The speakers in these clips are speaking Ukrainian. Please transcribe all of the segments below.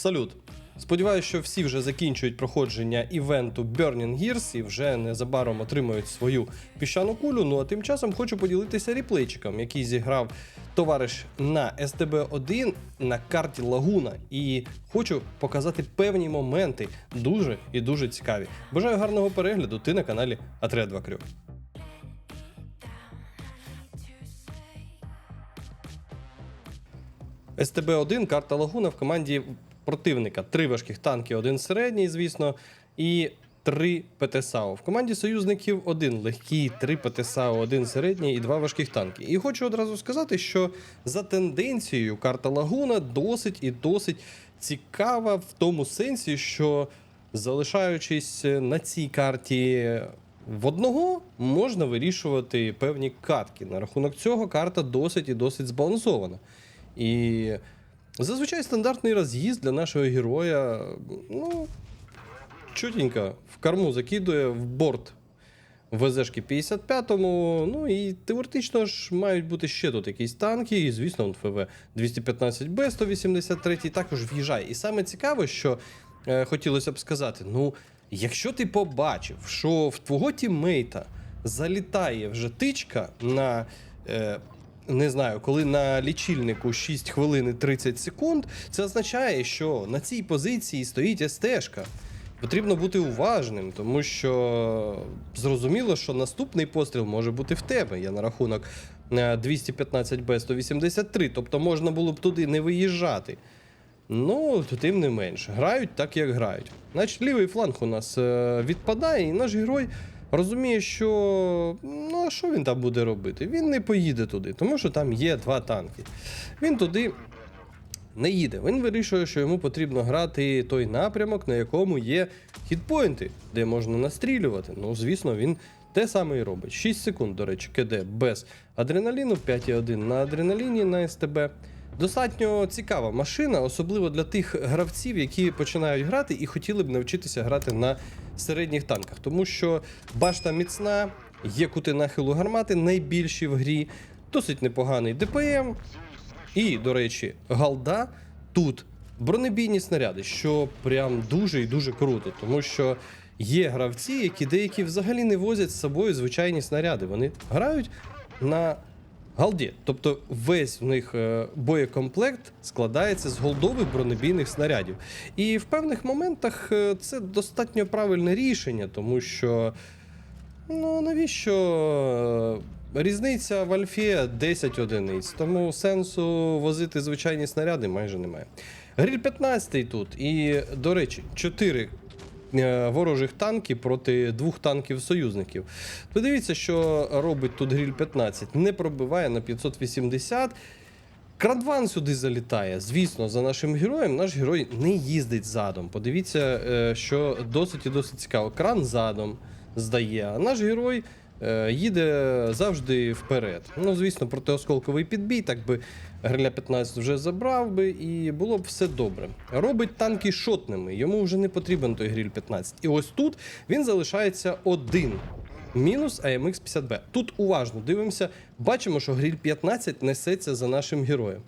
Салют! Сподіваюся, що всі вже закінчують проходження івенту Burning Gears і вже незабаром отримують свою піщану кулю. Ну а тим часом хочу поділитися реплейчиком, який зіграв товариш на СТБ-1 на карті Лагуна. І хочу показати певні моменти, дуже і дуже цікаві. Бажаю гарного перегляду. Ти на каналі Атре 2 Крю. СТБ-1, карта Лагуна в команді противника. Три важких танки, один середній, звісно, і три ПТСАУ. В команді союзників один легкий, три ПТСАУ, один середній і два важких танки. І хочу одразу сказати, що за тенденцією карта Лагуна досить і досить цікава в тому сенсі, що залишаючись на цій карті в одного можна вирішувати певні катки. На рахунок цього карта досить і досить збалансована. І зазвичай стандартний роз'їзд для нашого героя, ну, чутенько, в корму закидує в борт ВЗшки 55-му. Ну і теоретично ж мають бути ще тут якісь танки, і, звісно, он ФВ 215Б 183 також в'їжджає. І саме цікаво, що е, хотілося б сказати: ну, якщо ти побачив, що в твого тіммейта залітає вже тичка на. Е, не знаю, коли на лічильнику 6 хвилин і 30 секунд, це означає, що на цій позиції стоїть СТшка. Потрібно бути уважним, тому що зрозуміло, що наступний постріл може бути в тебе. Я на рахунок е, 215Б183, тобто можна було б туди не виїжджати. Ну, тим не менш, грають так, як грають. Значить, лівий фланг у нас е, відпадає, і наш герой розуміє, що ну а що він там буде робити? Він не поїде туди, тому що там є два танки. Він туди не їде. Він вирішує, що йому потрібно грати той напрямок, на якому є хітпоінти, де можна настрілювати. Ну, звісно, він те саме і робить. 6 секунд, до речі, КД без адреналіну, 5,1 на адреналіні на СТБ. Достатньо цікава машина, особливо для тих гравців, які починають грати і хотіли б навчитися грати на середніх танках, тому що башта міцна, є кути нахилу гармати, найбільші в грі, досить непоганий ДПМ. І, до речі, галда тут бронебійні снаряди, що прям дуже і дуже круто, тому що є гравці, які деякі взагалі не возять з собою звичайні снаряди. Вони грають на галді. Тобто весь в них е, боєкомплект складається з голдових бронебійних снарядів. І в певних моментах е, це достатньо правильне рішення, тому що. Ну, навіщо? е, Різниця в Альфі 10 одиниць, тому сенсу возити звичайні снаряди майже немає. Гріль 15 тут. І, до речі, 4 ворожих танків проти двох танків союзників. Подивіться, що робить тут гріль 15. Не пробиває на 580. Крадван сюди залітає. Звісно, за нашим героєм наш герой не їздить задом. Подивіться, е, що досить і досить цікаво. Кран задом здає, а наш герой е, їде завжди вперед. Ну, звісно, протиосколковий підбій, так би гриля 15 вже забрав би, і було б все добре. Робить танки шотними, йому вже не потрібен той гріль 15. І ось тут він залишається один. Мінус AMX 50B. Тут уважно дивимося, бачимо, що гріль 15 несеться за нашим героєм.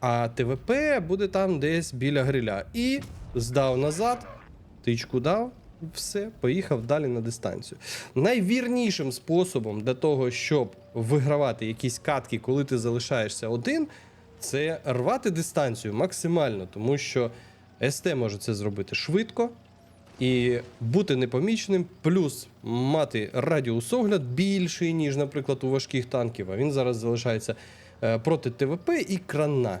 А ТВП буде там десь біля гриля. І здав назад, тичку дав, все, поїхав далі на дистанцію. Найвірнішим способом для того, щоб вигравати якісь катки, коли ти залишаєшся один, це рвати дистанцію максимально, тому що СТ може це зробити швидко і бути непоміченим, плюс мати радіус огляд більший, ніж, наприклад, у важких танків. А він зараз залишається е, проти ТВП і крана.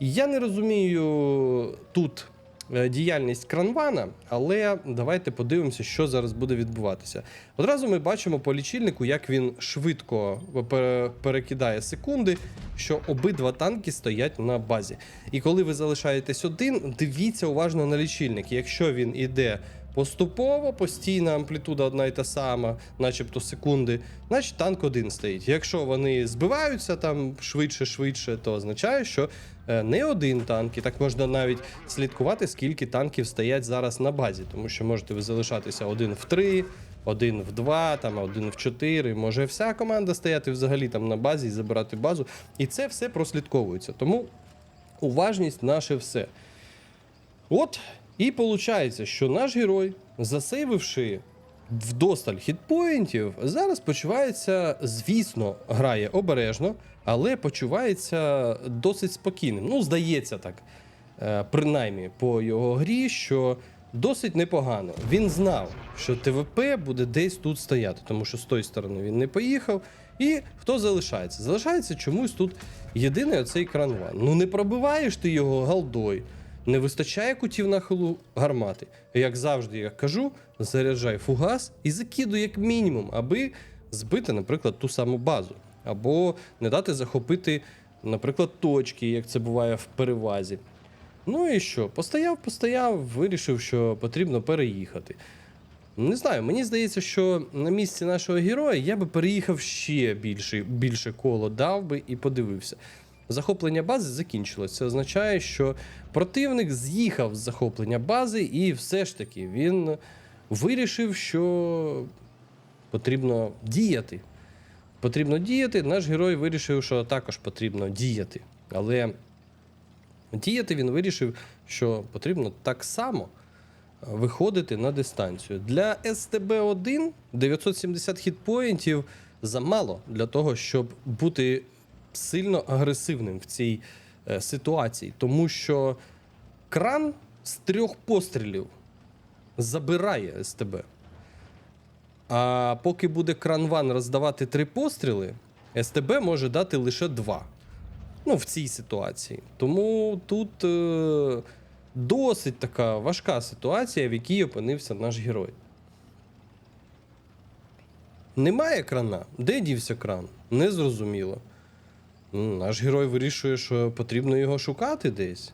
Я не розумію тут діяльність кранвана, але давайте подивимося, що зараз буде відбуватися. Одразу ми бачимо по лічильнику, як він швидко перекидає секунди, що обидва танки стоять на базі. І коли ви залишаєтесь один, дивіться уважно на лічильник. Якщо він іде поступово, постійна амплітуда одна і та сама, начебто секунди, значить танк один стоїть. Якщо вони збиваються там швидше-швидше, то означає, що е, не один танк, і так можна навіть слідкувати, скільки танків стоять зараз на базі, тому що можете ви залишатися один в три. Один в два, там один в чотири. Може вся команда стояти взагалі там на базі і забирати базу. І це все прослідковується. Тому уважність наше все. От, і виходить, що наш герой, засейвивши вдосталь хітпоінтів, зараз почувається, звісно, грає обережно, але почувається досить спокійним. Ну, здається так, е, принаймні по його грі, що досить непогано. Він знав, що ТВП буде десь тут стояти, тому що з тої сторони він не поїхав. І хто залишається? Залишається чомусь тут єдиний оцей кранван. Ну не пробиваєш ти його галдой. Не вистачає кутів нахилу гармати. Як завжди я кажу, заряджай фугас і закидуй як мінімум, аби збити, наприклад, ту саму базу. Або не дати захопити, наприклад, точки, як це буває в перевазі. Ну і що? Постояв, постояв, вирішив, що потрібно переїхати. Не знаю, мені здається, що на місці нашого героя я би переїхав ще більше, більше коло дав би і подивився. Захоплення бази закінчилось. Це означає, що противник з'їхав з захоплення бази, і все ж таки він вирішив, що потрібно діяти. Потрібно діяти. Наш герой вирішив, що також потрібно діяти. Але діяти він вирішив, що потрібно так само виходити на дистанцію. Для СТБ-1 970 хітпоінтів замало для того, щоб бути сильно агресивним в цій е, ситуації, тому що кран з трьох пострілів забирає СТБ. А поки буде кран-ван роздавати три постріли, СТБ може дати лише два. Ну, в цій ситуації. Тому тут е, досить така важка ситуація, в якій опинився наш герой. Немає крана. Де дівся кран? Незрозуміло. Ну, Наш герой вирішує, що потрібно його шукати десь.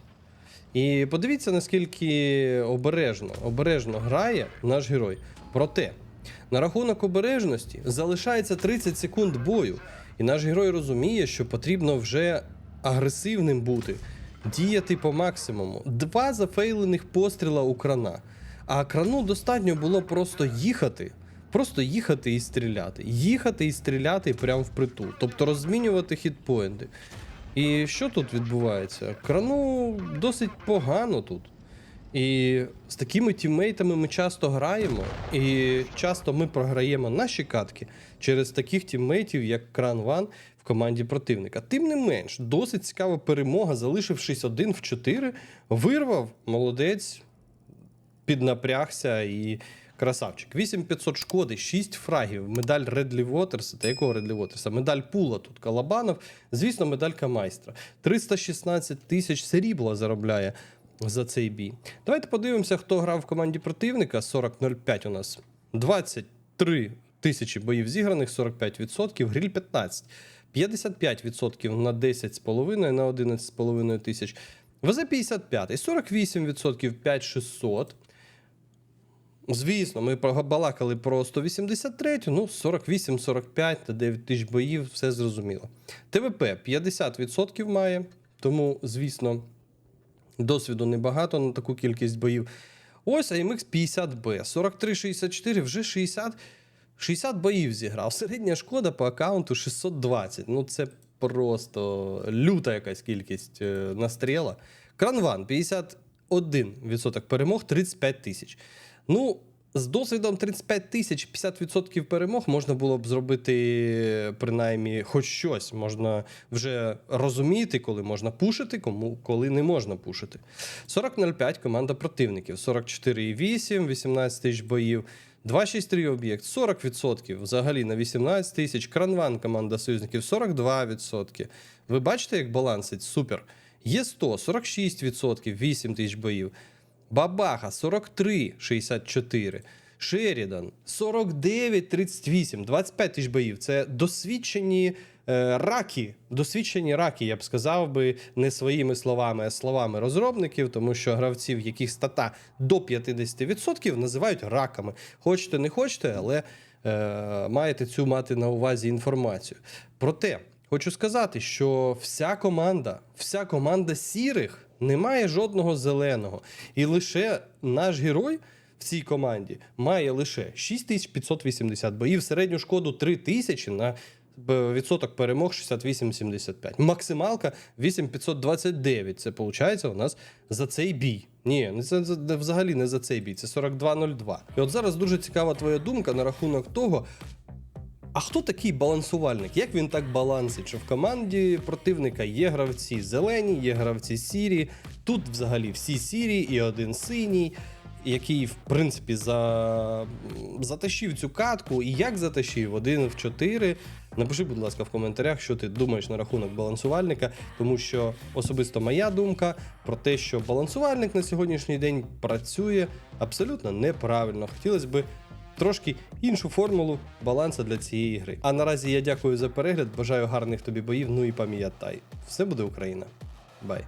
І подивіться, наскільки обережно, обережно грає наш герой. Проте, на рахунок обережності залишається 30 секунд бою, і наш герой розуміє, що потрібно вже агресивним бути, діяти по максимуму. Два зафейлених постріла у крана. А крану достатньо було просто їхати. Просто їхати і стріляти. Їхати і стріляти прямо впритул. Тобто розмінювати хітпоінти. І що тут відбувається? Крану досить погано тут. І з такими тіммейтами ми часто граємо, і часто ми програємо наші катки через таких тіммейтів, як Кран Ван в команді противника. Тим не менш, досить цікава перемога, залишившись один в 4, вирвав молодець, піднапрягся і красавчик. 8500 шкоди, 6 фрагів, медаль Редлі Вотерса. Та якого Редлі Вотерса? Медаль Пула тут Калабанов. Звісно, медалька майстра. 316 тисяч срібла заробляє за цей бій. Давайте подивимося, хто грав в команді противника. 40-05 у нас 23 тисячі боїв зіграних, 45%, гриль 15, 55% на 10,5, на 11,5 тисяч. ВЗ 55, 48%, 5600. Звісно, ми балакали про 183, ну 48-45 та 9 тисяч боїв, все зрозуміло. ТВП 50% має, тому, звісно, досвіду небагато на таку кількість боїв. Ось AMX 50B, 43-64, вже 60, 60 боїв зіграв. Середня шкода по аккаунту 620. Ну це просто люта якась кількість е, настріла. Кранван 51% перемог, 35 тисяч. Ну, з досвідом 35 тисяч 50% перемог можна було б зробити принаймні хоч щось. Можна вже розуміти, коли можна пушити, кому коли не можна пушити. 40.05 команда противників, 44,8, 18 тисяч боїв. 263 об'єкт, 40% взагалі на 18 тисяч. Кранван команда союзників 42%. Ви бачите, як балансить? Супер. Є 100, 46%, 8 тисяч боїв. Бабаха 43, 64. Шерідан 49, 38, 25 тисяч боїв. Це досвідчені е, раки. Досвідчені раки, я б сказав би, не своїми словами, а словами розробників, тому що гравців, яких стата до 50% називають раками. Хочете, не хочете, але е, маєте цю мати на увазі інформацію. Проте хочу сказати, що вся команда, вся команда сірих не має жодного зеленого. І лише наш герой в цій команді має лише 6580 боїв, середню шкоду 3000 на відсоток перемог 68-75. Максималка 8529. Це виходить у нас за цей бій. Ні, це взагалі не за цей бій, це 42-02. І от зараз дуже цікава твоя думка на рахунок того. А хто такий балансувальник? Як він так балансить? Що в команді противника є гравці зелені, є гравці сірі. Тут взагалі всі сірі і один синій, який, в принципі, за... затащив цю катку. І як затащив? Один в чотири. Напиши, будь ласка, в коментарях, що ти думаєш на рахунок балансувальника, тому що особисто моя думка про те, що балансувальник на сьогоднішній день працює абсолютно неправильно. Хотілося б трошки іншу формулу балансу для цієї гри. А наразі я дякую за перегляд, бажаю гарних тобі боїв. Ну і пам'ятай, все буде Україна. Бай.